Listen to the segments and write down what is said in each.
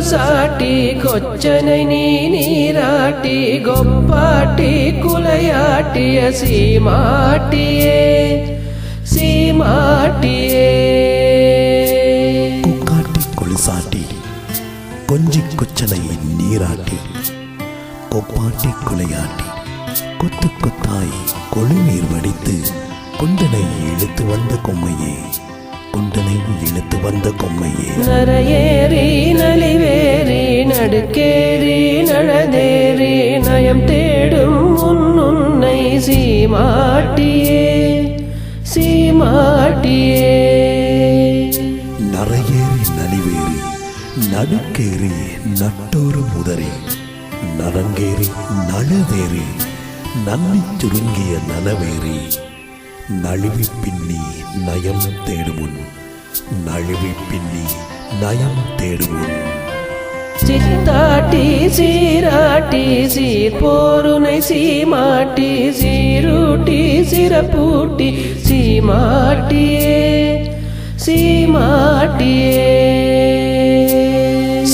சாட்டி கொச்சனை நீ நீராட்டி கொப்பாட்டி குலையாட்டிய சீமாட்டியே சீமாட்டியே. குக்காட்டி கொலுசாட்டி கொஞ்சி கொச்சனை நீராட்டி கொப்பாட்டி குலையாட்டி கொத்து கொத்தாய் கொழுநீர் வடித்து கொண்டனை இழுத்து வந்த கொம்மையே. கொண்டனை இழுத்து வந்த கொம்மையே. நரையேறி நலிவேறி நடுக்கேறி நழதேறி நயம் தேடும் உன்னுன்னை சீமாட்டியே சீமாட்டியே. நரையேறி நலிவேறி நடுக்கேறி நட்டோரு முதறி நரங்கேறி நழுதேறி நன்னி சுருங்கிய நனவேறி நழுவி பின்னி நயம் தேடுமுன். நழுவி பின்னி நயம் தேடுமுன். சித்தாட்டி சீராட்டி சீர் போருனை சீமாட்டி சீரூட்டி சிறப்பூட்டி சீமாட்டியே சீமாட்டியே.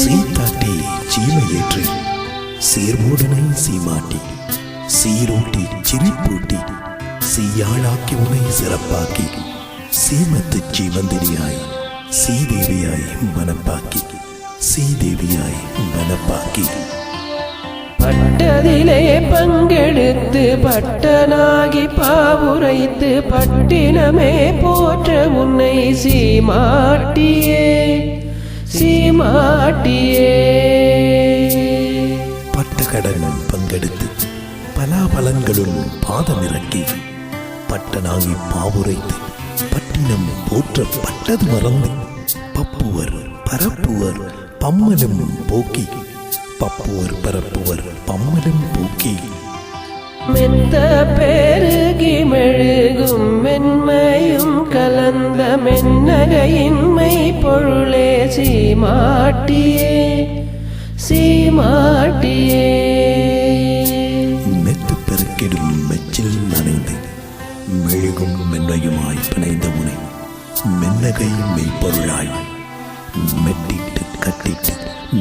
சீத்தாட்டி சீமையேற்றி சீர்மூடனை சீமாட்டி சீரூட்டி சிரிப்பூட்டி. சீயாளாக்கி உனை சிறப்பாக்கி சீமத்து சீவந்திரியாய் சீதேவியாய் மனப்பாக்கி சீதேவியாய் மனப்பாக்கி பட்டதிலே பங்கெடுத்து பட்டனாகி பாவுரைத்து பட்டினமே போற்ற உன்னை சீமாட்டியே சீமாட்டியே பட்டகடன் பங்கெடுத்து பலாபலங்களுள் பாதமிறக்கி பட்டனாகி பாவுரைத்து பட்டினம் போற்றப்பட்டது மறந்து பப்புவர் பரப்புவர் பம்மலும் போக்கி பப்புவர் பரப்புவர் பம்மலும் போக்கி. மெத்த பெருகி மெழுகும் மென்மையும் கலந்த மென்னகையின்மை பொருளே சீமாட்டியே. சீமா மெழுகும் மென்மையுமாய் பிணைந்த முனை. மென்னகை மெய்ப்பொருளாய் மெட்டிட்டு கட்டிட்டு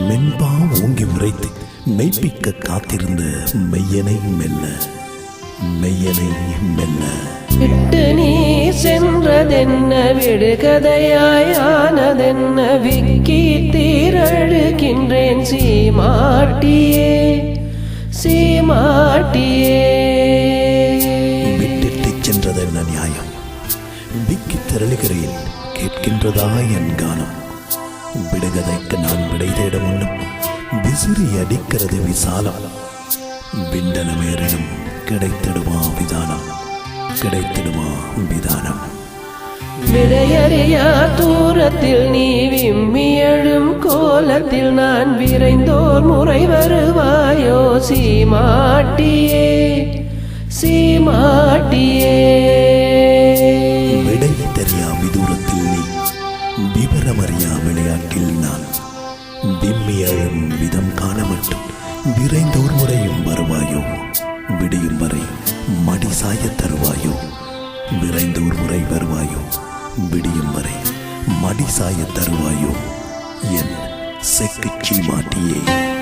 மென்பா ஓங்கி உரைத்து மெய்ப்பிக்க காத்திருந்த மெய்யனை மெல்ல மெய்யனை மெல்ல விட்டு நீ சென்றதென்ன விடுகதையாய் ஆனதென்ன விக்கி தீரழுகின்றேன் சீமாட்டியே சீமாட்டியே. திரளுகிறேன் கேட்கின்றதா என் கானம்? விடுகதைக்கு நான் விடை தேட முன்னும் விசிறி அடிக்கிறது விசாலம். விண்டனமேறினும் கிடைத்திடுமா விதானம்? கிடைத்திடுமா விதானம்? விடையறியா தூரத்தில் நீ விம்மியழும் கோலத்தில் நான் விரைந்தோர் முறை வருவாயோ? சீமாட்டியே சீமாட்டியே. விவரமறியா விளையாட்டில் நான். விம்மி அழும் விதம் காண மட்டும் விரைந்த ஒரு முறையும் வருவாயோ? விடியும் வரை மடி சாய தருவாயோ? விரைந்த ஒரு முறை வருவாயோ? விடியும் வரை மடி சாய தருவாயோ? என் செக்குச்சி மாட்டியே.